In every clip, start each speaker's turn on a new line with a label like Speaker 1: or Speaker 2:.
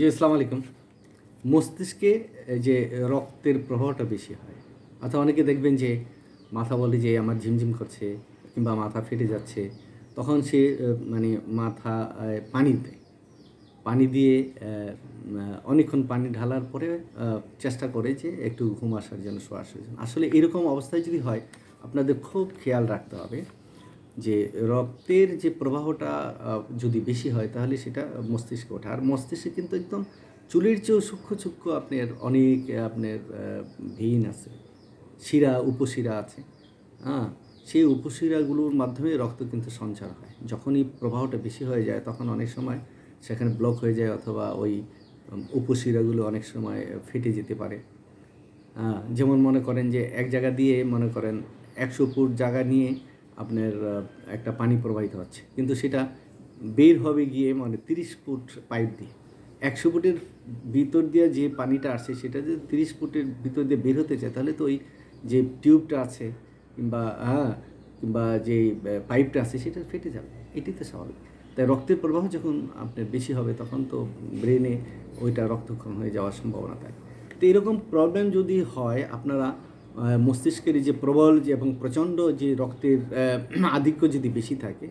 Speaker 1: জি, আসসালামু আলাইকুম। মস্তিষ্কে যে রক্তের প্রবাহটা বেশি হয়, অর্থাৎ অনেকে দেখবেন যে মাথা বলে যে আমার ঝিমঝিম করছে কিংবা মাথা ফেটে যাচ্ছে, তখন সে মানে মাথা পানি দেয়। পানি দিয়ে অনেকক্ষণ পানি ঢালার পরে চেষ্টা করে যে একটু ঘুম আসার জন্য শোয়া আসার জন্য। আসলে এরকম অবস্থায় যদি হয়, আপনাদের খুব খেয়াল রাখতে হবে। যে রক্তের যে প্রবাহটা যদি বেশি হয় তাহলে সেটা মস্তিষ্কে ওঠে। আর মস্তিষ্কে কিন্তু একদম চুলের চেয়েও সূক্ষ্ম সূক্ষ্ম আপনার অনেক আপনার ভেইন আছে। শিরা, উপশিরা আছে। হ্যাঁ সেই উপশিরাগুলোর মাধ্যমে রক্ত কিন্তু সঞ্চার হয়। যখনই প্রবাহটা বেশি হয়ে যায় তখন অনেক সময় সেখানে ব্লক হয়ে যায় অথবা ওই উপশিরাগুলো অনেক সময় ফেটে যেতে পারে। যেমন মনে করেন যে এক জায়গা দিয়ে মনে করেন একশো ফুট জায়গা নিয়ে আপনার একটা পানি প্রবাহিত হচ্ছে। কিন্তু সেটা বের হবে গিয়ে মানে তিরিশ ফুট পাইপ দিয়ে। একশো ফুটের ভিতর দিয়ে যে পানিটা আসছে সেটা যদি তিরিশ ফুটের ভিতর দিয়ে বের হতে চায়, তাহলে তো ওই যে টিউবটা আছে কিংবা হ্যাঁ কিংবা যে পাইপটা আছে, সেটা ফেটে যাবে। এটি তো স্বাভাবিক। তাই রক্তের প্রবাহ যখন আপনার বেশি হবে, তখন তো ব্রেনে ওইটা রক্তক্ষরণ হয়ে যাওয়ার সম্ভাবনা থাকে। তো এরকম প্রবলেম যদি হয়, আপনারা মস্তিষ্কের যে প্রবল যে এবং প্রচণ্ড যে রক্তের আধিক্য যদি বেশি থাকে,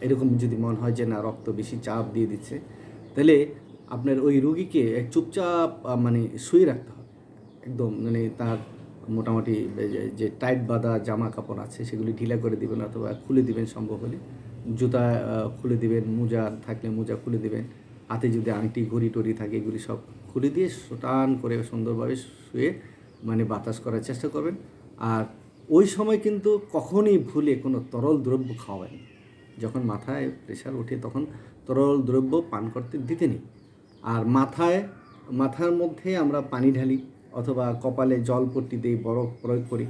Speaker 1: এরকম যদি মনে হয় যে না, রক্ত বেশি চাপ দিয়ে দিচ্ছে, তাহলে আপনার ওই রুগীকে চুপচাপ মানে শুয়ে রাখতে হবে। একদম মানে তার মোটামুটি যে- যে টাইট বাঁধা জামা কাপড় আছে, সেগুলি ঢিলা করে দিবেন অথবা খুলে দিবেন সম্ভব হলে। জুতা খুলে দিবেন, মোজা থাকলে মোজা খুলে দিবেন। হাতে যদি আংটি, ঘড়ি টড়ি থাকে, এগুলি সব খুলে দিয়ে টান করে সুন্দরভাবে শুয়ে মানে বাতাস করার চেষ্টা করবেন। আর ওই সময় কিন্তু কখনই ভুলে কোনো তরল দ্রব্য খাওয়াবেন যখন মাথায় প্রেশার ওঠে তখন তরল দ্রব্য পান করতে দিতে নেই। আর মাথায়, মাথার মধ্যে আমরা পানি ঢালি অথবা কপালে জল পট্টি দিয়ে বরফ প্রয়োগ করি,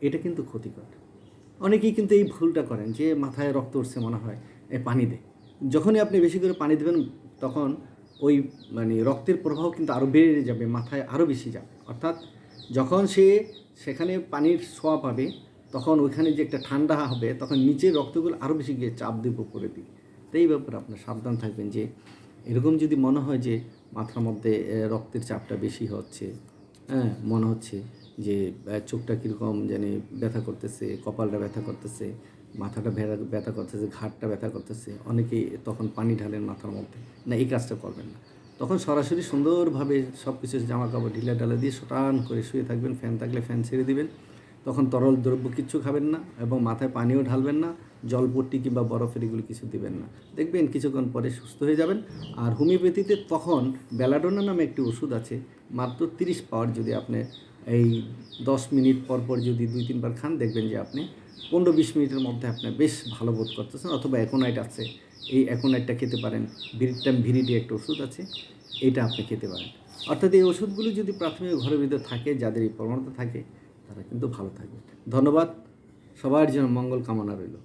Speaker 1: এটা কিন্তু ক্ষতিকর। অনেকেই কিন্তু এই ভুলটা করেন যে মাথায় রক্ত উঠছে মনে হয়, এ পানি দে। যখনই আপনি বেশি করে পানি দেবেন, তখন ওই মানে রক্তের প্রবাহ কিন্তু আরও বেড়ে যাবে, মাথায় আরও বেশি যাবে। অর্থাৎ যখন সে সেখানে পানির ছোঁয়া পাবে, তখন ওইখানে যে একটা ঠান্ডা হবে, তখন নিচের রক্তগুলো আরও বেশি গিয়ে চাপ দেব করে দিবে। তো এই ব্যাপারে আপনার সাবধান থাকবেন যে, এরকম যদি মনে হয় যে, মাথার মধ্যে রক্তের চাপটা বেশি হচ্ছে হ্যাঁ মনে হচ্ছে যে চোখটা কীরকম জানি ব্যথা করতেছে, কপালটা ব্যথা করতেছে, মাথাটা ভেড়া ব্যথা করতেছে ঘাটটা ব্যথা করতেছে, অনেকেই তখন পানি ঢালেন মাথার মধ্যে। না, এই কাজটা করবেন না। তখন সরাসরি সুন্দরভাবে সব কিছু জামা কাপড় ঢিলা ঢালা দিয়ে শটান করে শুয়ে থাকবেন, ফ্যান থাকলে ফ্যান ছেড়ে দিবেন। তখন তরল দ্রব্য কিচ্ছু খাবেন না এবং মাথায় পানিও ঢালবেন না, জলপট্টি কিংবা বরফের এগুলি কিছু দিবেন না। দেখবেন কিছুক্ষণ পরে সুস্থ হয়ে যাবেন। আর হোমিওপ্যাথিতে তখন বেলাডোনা নামে একটি ওষুধ আছে, মাত্র তিরিশ পাওয়ার যদি আপনি এই দশ মিনিট পর পর যদি দুই, তিনবার খান, দেখবেন যে আপনি পনেরো, বিশ মিনিটের মধ্যে আপনি বেশ ভালো বোধ করতেছেন অথবা অ্যাকোনাইট আছে। এই এখন একটা খেতে পারেন। ভিরিটাম ভিরিডি একটা ওষুধ আছে, এটা আপনি খেতে পারেন। অর্থাৎ এই ওষুধগুলো যদি প্রাথমিক ঘরের ভিতরে থাকে, যাদের এই প্রবণতা থাকে, তারা কিন্তু ভালো থাকবে। ধন্যবাদ। সবার জন্য মঙ্গল কামনা রইল।